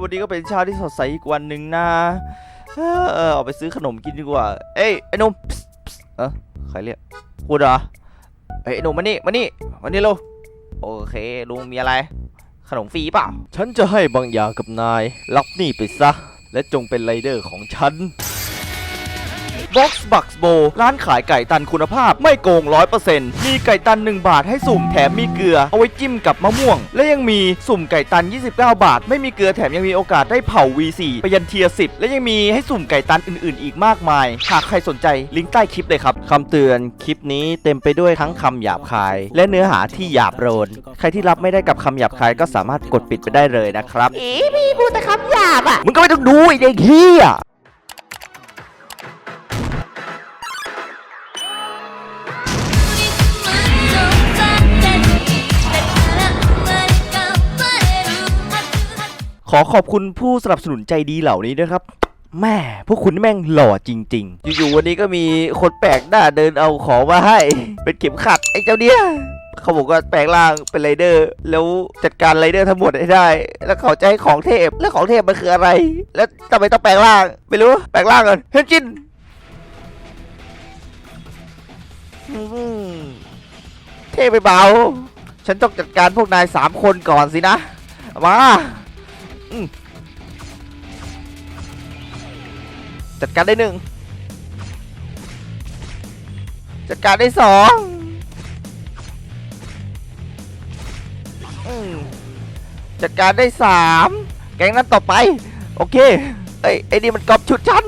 วันนี้ก็เป็นเช้าที่สดใสอีกวันหนึ่งนะเออเอออกไปซื้อขนมกินดีกว่า เอ้ยไอ้หนุ่มเออใครเรียกพูดเหรอเอ้ยไอ้หนุ่มมานี่มานี่มานี่เร็วโอเคลุงมีอะไร ขนมฟรีเปล่า ฉันจะให้บางอย่างกับนาย รับนี่ไปซะ และจงเป็นไรเดอร์ของฉัน Box Bucks Bo ร้านขายไก่ตันคุณภาพไม่โกง 100%มีไก่ตัน 1 บาทให้สุ่มแถมมีเกลือ เอาไว้จิ้มกับมะม่วง และยังมีสุ่มไก่ตัน 29 บาท ไม่มีเกลือแถมยังมีโอกาสได้เผา V4 ไปยันเทียร์10 และยังมีให้สุ่มไก่ตันอื่นๆ อีกมากมาย หากใครสนใจลิงก์ใต้คลิปเลยครับคำเตือนคลิปนี้เต็มไปด้วยทั้งคำหยาบคาย และเนื้อหาที่หยาบโลนใครที่รับไม่ได้กับคำหยาบคายก็สามารถกดปิดไปได้เลยนะครับอีพี่พูดแต่คำหยาบอะมึงก็ไม่ต้องดูไอ้เด็กเฮีย ขอขอบคุณผู้สนับสนุนใจดีเหล่านี้ด้วยครับแม่พวกคุณแม่งหล่อจริง ๆ อยู่ๆวันนี้ก็มีคนแปลกหน้าเดินเอาของมาให้ เป็นเข็มขัดไอ้เจ้าเนี่ยเขาบอกว่าแปลงร่างเป็นไรเดอร์ แล้วจัดการไรเดอร์ทั้งหมดให้ได้ แล้วเขาจะให้ของเทพแล้วของเทพมันคืออะไร แล้วทำไมต้องแปลงร่างไม่รู้แปลงร่างกันเฮนจินเทพไปเบา ฉันต้องจัดการพวกนายสามคนก่อนสินะมา จัดการได้หนึ่งจัดการได้สองอจัดการได้สามแกงนั้นต่อไป โอเคเอ้ยไอ้นี่มันกอบชุดฉัน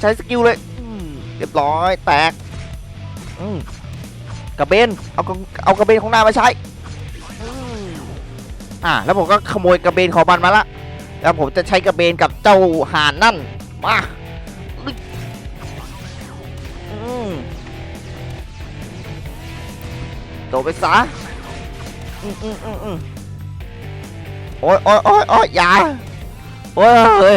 ใช้สกิลเลยเรียบร้อยแตกกระเบนเอากระเอากระเบนของนายมาใช้ อ่าแล้วผมก็ขโมยกระเบนของมันมาละ แล้วผมจะใช้กระเบนกับเจ้าห่านนั่น มาอืมโดดไปซะอืมอืมอืมอืมโอ้ยโอ้ยโอ้ยโอ้ยอย่าโอ้ยเฮ้ย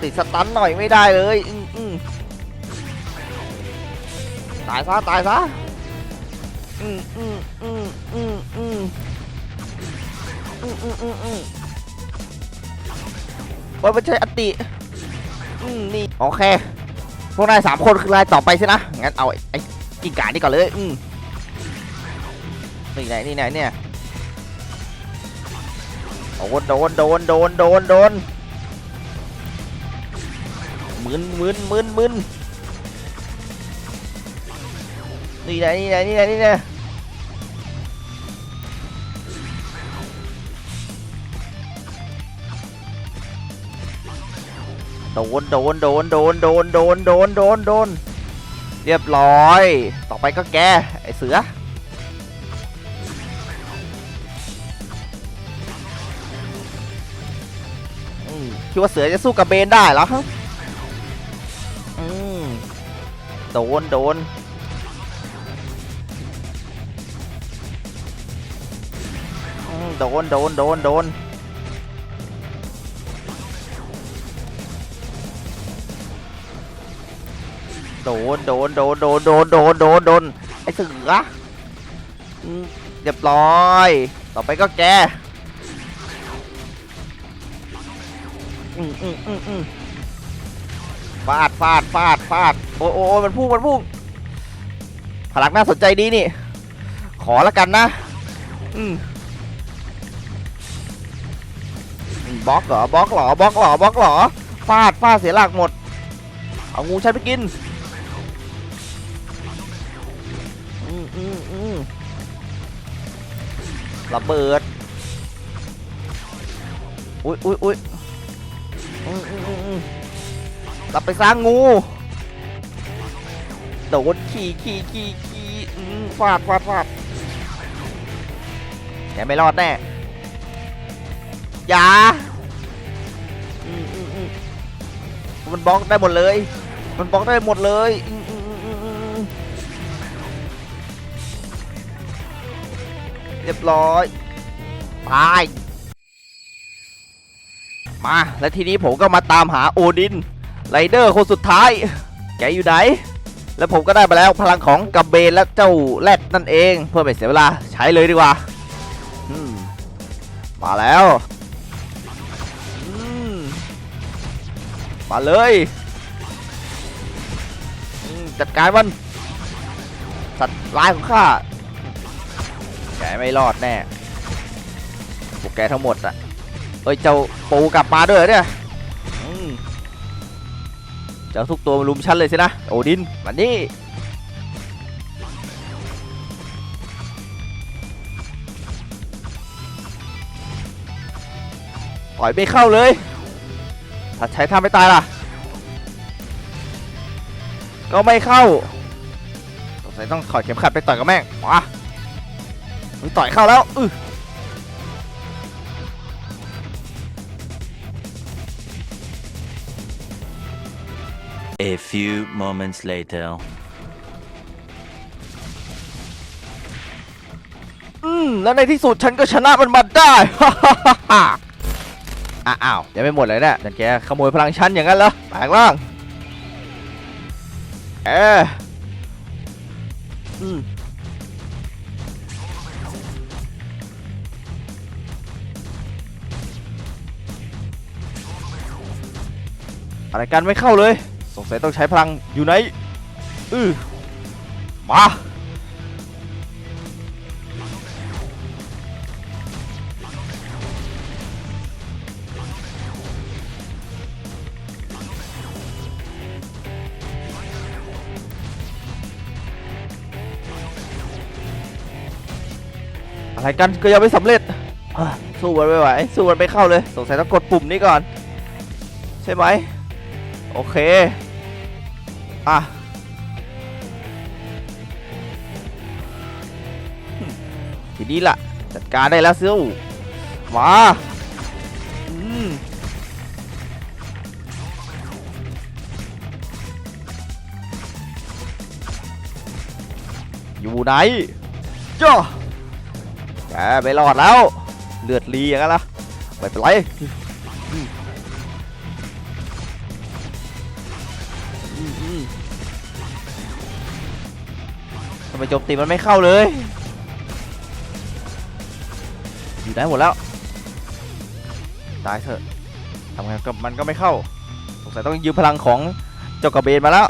ติดสตันหน่อยไม่ได้เลย อืมอืมตายซะ ตายซะ อืมอืมอืมอืมอืมอืมอืมอืมอืมว่าไม่ใช่อติอืมนี่โอเค พวกนายสามคนคือรายต่อไปใช่นะ งั้นเอาไอ้กิ่งก่านี่ก่อนเลย อืมนี่ไหนนี่ไหนเนี่ยโดนโดนโดนโดนโดนโดนมึนมึนมึนมึน นี่ไหนนี่ไหนนี่ไหนนี่ไหนโดนโดนโดนโดนโดนโดนโดนโดนโดนเรียบร้อย ต่อไปก็แกไอเสือคิดว่าเสือจะสู้กับเบนได้เหรอครับโดน โดน โดนโดนโดนโดนโดนโดนโดนโดนโดนโดนโดนโดนไอ้เสืออืมเรียบร้อย ต่อไปก็แกอืมอืมอืมอืมฟาดฟาดฟาดฟาดโอ้โอ้โอ้มันพุ่งมันพุ่งพลังน่าสนใจดีนี่ ขอละกันนะ อืม บล็อกเหรอบล็อกเหรอบล็อกเหรอบล็อกเหรอฟาดฟาดเสียหลักหมด เอางูฉันไปกินอืมอืมอืมระเบิดอุ้ยอุ้ยอุ้ยอืมอืมอืมอืมรับไปสร้างงูโดนขี่ขี่ขี่ขี่ฟาดฟาดฟาดแกไม่รอดแน่ อย่าอืมอืมอืมมันบล็อกได้หมดเลย มันบล็อกได้หมดเลยอืมอืมอืมอืมอืมเรียบร้อยตายมา และทีนี้ผมก็มาตามหาโอดินไรเดอร์คนสุดท้าย แกอยู่ไหน แล้วผมก็ได้มาแล้วพลังของกัมเบนและเจ้าแรดนั่นเอง เพื่อไม่เสียเวลาใช้เลยดีกว่า อืม มาแล้ว มาเลยจัดการมัน สัตว์ร้ายของข้าแกไม่รอดแน่พวกแกทั้งหมดอะเอ้ยเจ้าปูกลับมาด้วยเนี่ยเจ้าทุกตัวมาลุมฉันเลยสินะโอดินมานี่ต่อยไม่เข้าเลย ถ้าใช้ท่าไม่ตายล่ะ ก็ไม่เข้าสงสัยต้องถอดเข็มขัดไปต่อยกับแม่งมามึงต่อยเข้าแล้วอือ A few moments later. อืม แล้วในที่สุดฉันก็ชนะมันมาได้อะ อ้าวยังไม่หมดเลยเนี่ยนั่นแกขโมยพลังฉันอย่างนั้นเหรอแปลงร่างเอออืมอะไรกันไม่เข้าเลย สงสัยต้องใช้พลังอยู่ไหน อือมา อะไรกันก็ยังไม่สำเร็จสู้มันไม่ไหวสู้มันไม่เข้าเลย สงสัยต้องกดปุ่มนี้ก่อน ใช่ไหมโอเค อะทีนี้ล่ะ จัดการได้แล้วซิวมาอืมอยู่ไหนจ้า แกไม่รอดแล้ว เลือดรีอย่างนั้นละไม่เป็นไรทำไมโจมตีมันไม่เข้าเลย อยู่ได้หมดแล้ว ตายเถอะทำไงกับมันก็ไม่เข้า สงสัยต้องยืมพลังของเจ้ากระเบนมาแล้ว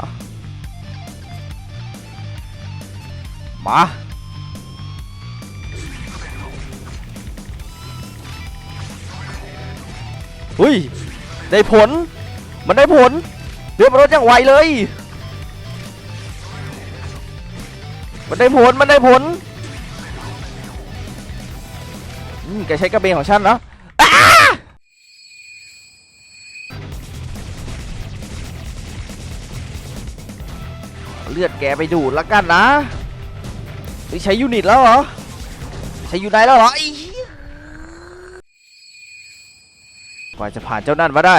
มา อุ้ยได้ผล มันได้ผลเรือมรถอย่างไวเลย มันได้ผล มันได้ผลอืมแกใช้กระเบนของฉันเนาะอ้าเลือดแกไปดูดแล้วกันนะใช้ยูนิตแล้วเหรอ ใช้ยูไนแล้วเหรอ กว่าจะผ่านเจ้านั่นมาได้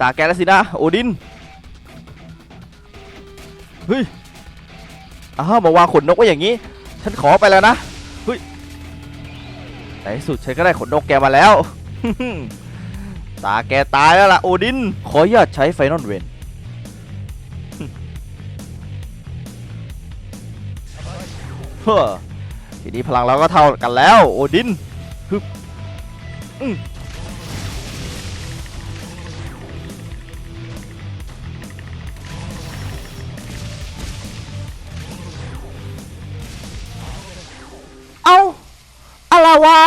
ตาแกแล้วสินะ โอดิน เฮ้ย อ้าวมาวางขนนกไว้อย่างนี้ ฉันขอไปแล้วนะ เฮ้ยในที่สุดฉันก็ได้ขนนกแกมาแล้ว ตาแกตายแล้วล่ะ โอดิน ขออนุญาตใช้ไฟนอลเวนเฮ้อทีนี้พลังเราก็เท่ากันแล้ว โอดินฮึบอืม เอาอะไรวะ